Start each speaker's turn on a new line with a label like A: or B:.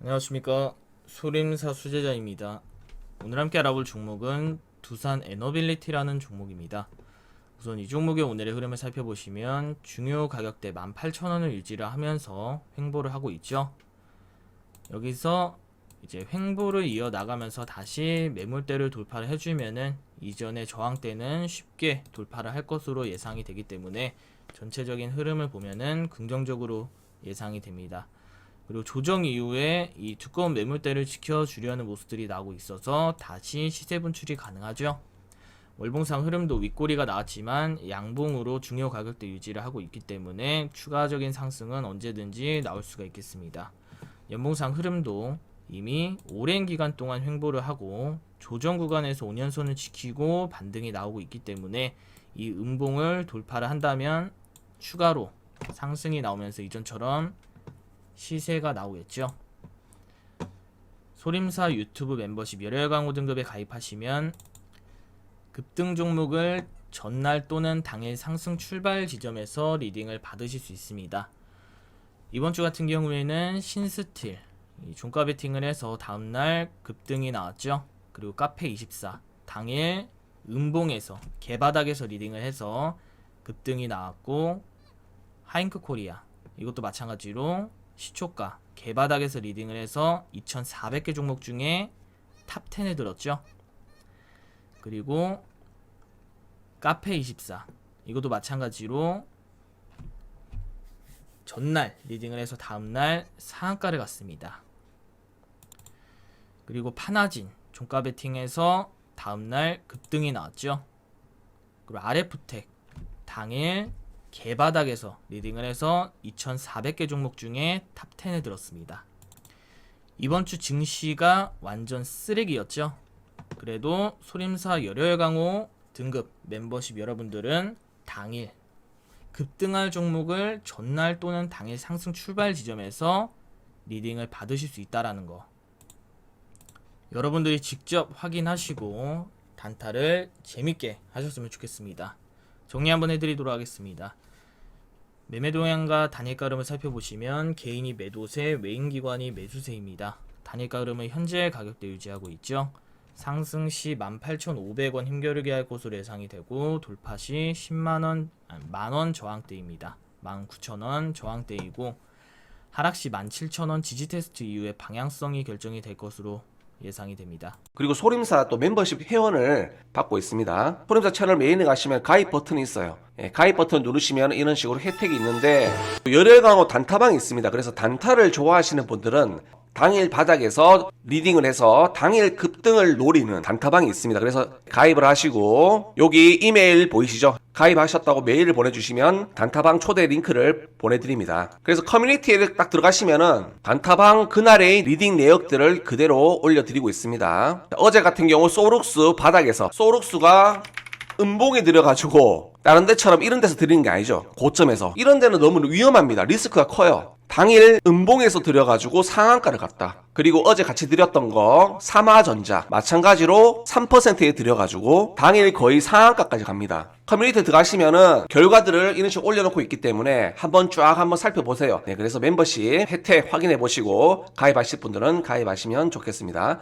A: 안녕하십니까 소림사 수제자입니다. 오늘 함께 알아볼 종목은 두산 에너빌리티라는 종목입니다. 우선 이 종목의 오늘의 흐름을 살펴보시면 중요 가격대 18,000원을 유지를 하면서 횡보를 하고 있죠. 여기서 이제 횡보를 이어 나가면서 다시 매물대를 돌파를 해주면은 이전의 저항대는 쉽게 돌파를 할 것으로 예상이 되기 때문에 전체적인 흐름을 보면은 긍정적으로 예상이 됩니다. 그리고 조정 이후에 이 두꺼운 매물대를 지켜주려는 모습들이 나오고 있어서 다시 시세 분출이 가능하죠. 월봉상 흐름도 윗꼬리가 나왔지만 양봉으로 중요 가격대 유지를 하고 있기 때문에 추가적인 상승은 언제든지 나올 수가 있겠습니다. 연봉상 흐름도 이미 오랜 기간 동안 횡보를 하고 조정 구간에서 5년선을 지키고 반등이 나오고 있기 때문에 이 음봉을 돌파를 한다면 추가로 상승이 나오면서 이전처럼 시세가 나오겠죠. 소림사 유튜브 멤버십 열혈 강호 등급에 가입하시면 급등 종목을 전날 또는 당일 상승 출발 지점에서 리딩을 받으실 수 있습니다. 이번 주 같은 경우에는 신스틸 이 종가 베팅을 해서 다음날 급등이 나왔죠. 그리고 카페24 당일 음봉에서 개바닥에서 리딩을 해서 급등이 나왔고 하잉크 코리아 이것도 마찬가지로 시초가 개바닥에서 리딩을 해서 2,400개 종목 중에 탑 10에 들었죠. 그리고 카페24 이것도 마찬가지로 전날 리딩을 해서 다음날 상한가를 갔습니다. 그리고 파나진 종가 베팅에서 다음날 급등이 나왔죠. 그리고 아레프텍 당일 개바닥에서 리딩을 해서 2,400개 종목 중에 탑 10에 들었습니다. 이번 주 증시가 완전 쓰레기였죠. 그래도 소림사 열혈 강호 등급 멤버십 여러분들은 당일 급등할 종목을 전날 또는 당일 상승 출발 지점에서 리딩을 받으실 수 있다라는 거. 여러분들이 직접 확인하시고 단타를 재밌게 하셨으면 좋겠습니다. 정리 한번 해드리도록 하겠습니다. 매매 동향과 단일가 흐름을 살펴보시면 개인이 매도세, 외인기관이 매수세입니다. 단일가 흐름은 현재 가격대 유지하고 있죠. 상승 시 18,500원 힘겨루게 할 것으로 예상이 되고 돌파 시 10만원, 만원 저항대입니다. 19,000원 저항대이고 하락 시 17,000원 지지 테스트 이후에 방향성이 결정이 될 것으로 예상이 됩니다.
B: 그리고 소림사 또 멤버십 회원을 받고 있습니다. 소림사 채널 메인에 가시면 가입 버튼이 있어요. 예, 가입 버튼 누르시면 이런 식으로 혜택이 있는데 열혈 강호 단타방이 있습니다. 그래서 단타를 좋아하시는 분들은 당일 바닥에서 리딩을 해서 당일 급등을 노리는 단타방이 있습니다. 그래서 가입을 하시고 여기 이메일 보이시죠? 가입하셨다고 메일을 보내주시면 단타방 초대 링크를 보내드립니다. 그래서 커뮤니티에 딱 들어가시면은 단타방 그날의 리딩 내역들을 그대로 올려드리고 있습니다. 어제 같은 경우 소룩스 바닥에서 소룩스가 음봉에 들여가지고 다른 데처럼 이런 데서 드리는 게 아니죠. 고점에서 이런 데는 너무 위험합니다. 리스크가 커요. 당일 음봉에서 들여가지고 상한가를 갔다. 그리고 어제 같이 드렸던 거 삼화전자 마찬가지로 3%에 들여가지고 당일 거의 상한가까지 갑니다. 커뮤니티 들어가시면은 결과들을 이런 식으로 올려놓고 있기 때문에 한번 쫙 한번 살펴보세요. 네, 그래서 멤버십 혜택 확인해 보시고 가입하실 분들은 가입하시면 좋겠습니다.